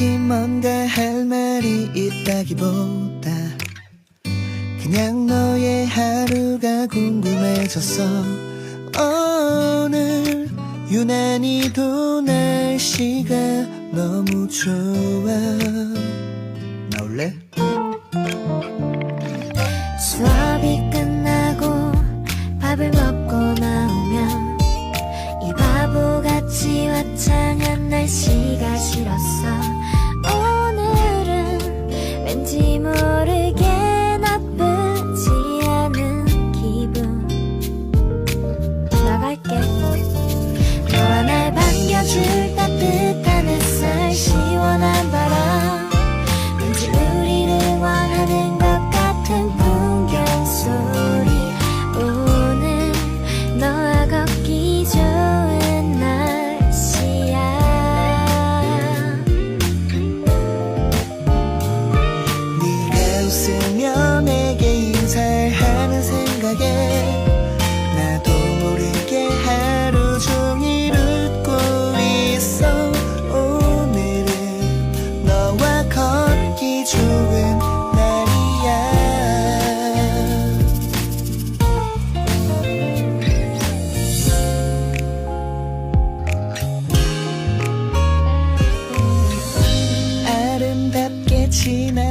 딱히 뭔가 할 말이 있다기보다 그냥 너의 하루가 궁금해졌어. 오늘 유난히도 날씨가 너무 좋아. 나올래? 수업이 끝나고 밥을 먹고 나오면 이 바보같이 화창한 날씨가 싫었어 웃으며 내게 인사를 하는 생각에 나도 모르게 하루 종일 웃고 있어. 오늘은 너와 걷기 좋은 날이야. 아름답게 지나